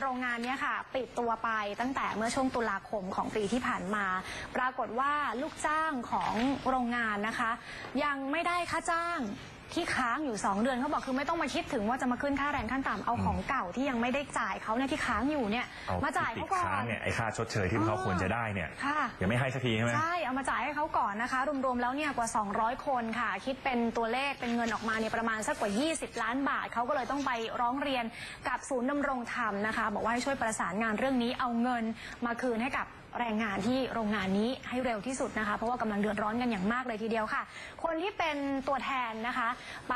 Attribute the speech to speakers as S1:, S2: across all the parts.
S1: โรงงานเนี้ยค่ะ ปิดตัวไปตั้งแต่เมื่อช่วงตุลาคมของปีที่ผ่านมา ปรากฏว่าลูกจ้างของโรงงานนะคะ ยังไม่ได้ค่าจ้าง ที่ค้างอยู่ 2 เดือนเขาบอกคือไม่ต้องมาคิดถึงว่าจะมาขึ้นค่าแรงขั้นต่ำเอาของเก่าที่ยังไม่ได้จ่ายเขาเนี่ยที่ค้างอยู่เนี่ย
S2: เอา
S1: มาจ่าย
S2: ติ
S1: เขา
S2: ด
S1: ก่อ
S2: ค้าง
S1: น
S2: เนี่ยไอ้ค่าชดเชยที่เขาควรจะได้เนี่ย
S1: ค่ะ
S2: ยังไม่ให้สักทีใช่ไหม
S1: ใช่ เอามาจ่ายให้เขาก่อนนะคะ รวมๆ แล้วเนี่ยกว่า 200 คนค่ะ คิดเป็นตัวเลขเป็นเงินออกมาเนี่ยประมาณสักกว่า 20 ล้านบาท เขาก็เลยต้องไปร้องเรียนกับศูนย์ดำรงธรรมนะคะ บอกว่าให้ช่วยประสานงานเรื่องนี้เอาเงินมาคืนให้กับแรงงานที่โรงงานนี้ให้เร็วที่สุดนะคะ เพราะว่ากำลังเดือดร้อนกันอย่างมากเลยทีเดียวค่ะ คนที่เป็นตัวแทนนะคะไป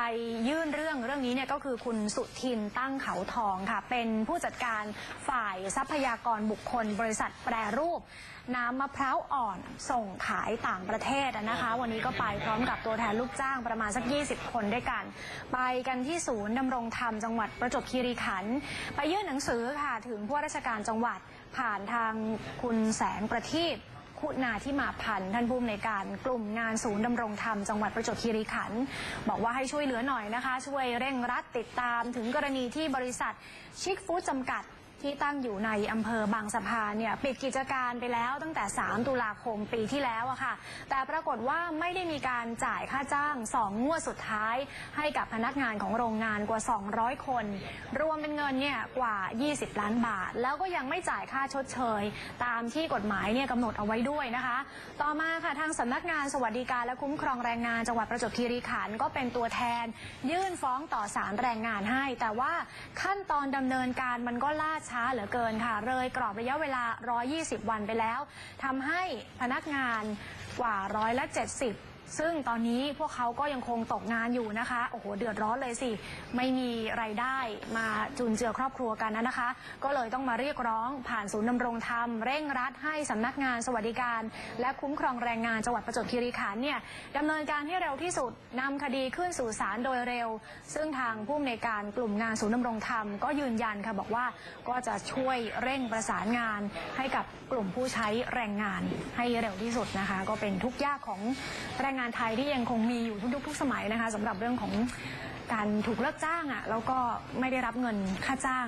S1: ยื่นเรื่องเรื่องนี้เนี่ยก็คือคุณสุทินตั้งเขาทองค่ะ เป็นผู้จัดการฝ่ายทรัพยากรบุคคล บริษัทแปรรูป น้ำมะพร้าวอ่อนส่งขายต่างประเทศอะนะคะ วันนี้ก็ไปพร้อมกับตัวแทนลูกจ้างประมาณสัก 20 คนด้วยกัน ไปกันที่ศูนย์ดำรงธรรมจังหวัดประจวบคีรีขันธ์ไปยื่นหนังสือค่ะถึงผู้ว่าราชการจังหวัดผ่านทางคุณแสงประทีป คุณาที่มาพันธ์ท่านผู้อำนวยการกลุ่มงานศูนย์ดำรงธรรมจังหวัดประจวบคีรีขันธ์บอกว่าให้ช่วยเหลือหน่อยนะคะ ช่วยเร่งรัดติดตามถึงกรณีที่บริษัทชิคฟู้ดจำกัด ที่ตั้งอยู่ในอำเภอบางสะพานเนี่ยปิดกิจการไปแล้วตั้งแต่ 3 ตุลาคมปีที่แล้วอะค่ะ แต่ปรากฏว่าไม่ได้มีการจ่ายค่าจ้าง 2 งวดสุดท้าย ให้กับพนักงานของโรงงานกว่า 200 คน รวมเป็นเงินเนี่ยกว่า 20 ล้านบาท แล้วก็ยังไม่จ่ายค่าชดเชย ตามที่กฎหมายเนี่ยกำหนดเอาไว้ด้วยนะคะ ต่อมาค่ะทางสำนักงานสวัสดิการและคุ้มครองแรงงานจังหวัดประจวบคีรีขันธ์ก็เป็นตัวแทน ยื่นฟ้องต่อศาลแรงงานให้ แต่ว่าขั้นตอนดำเนินการมันก็ล่าช้าเหลือเกินค่ะ เลยกรอบระยะเวลา 120 วันไปแล้วทำให้พนักงานกว่าร้อยละ 70 ซึ่งตอนนี้พวกเขาก็ยังคงตกงานอยู่นะคะ โอ้โห เดือดร้อนเลยสิ ไม่มีไรายได้มาจุนเจือครอบครัวกันนะคะ ก็เลยต้องมาเรียกร้องผ่านศูนย์ดำรงธรรม เร่งรัดให้สำนักงานสวัสดิการ และคุ้มครองแรงงานจังหวัดประจวบคีรีขันธ์เนี่ยดำเนินการให้เร็วที่สุดนำคดีขึ้นสู่ศาลโดยเร็ว ซึ่งทางผู้อำนวยการกลุ่มงานศูนย์ดำรงธรรมก็ยืนยันค่ะบอกว่าก็จะช่วยเร่งประสานงานให้กับกลุ่มผู้ใช้แรงงานให้เร็วที่สุดนะคะ ก็เป็นทุกยากของแรงงานไทยที่ยังคงมีอยู่ทุกยุคทุกสมัยนะคะสำหรับเรื่องของการถูกเลิกจ้างอะแล้วก็ไม่ได้รับเงินค่าจ้าง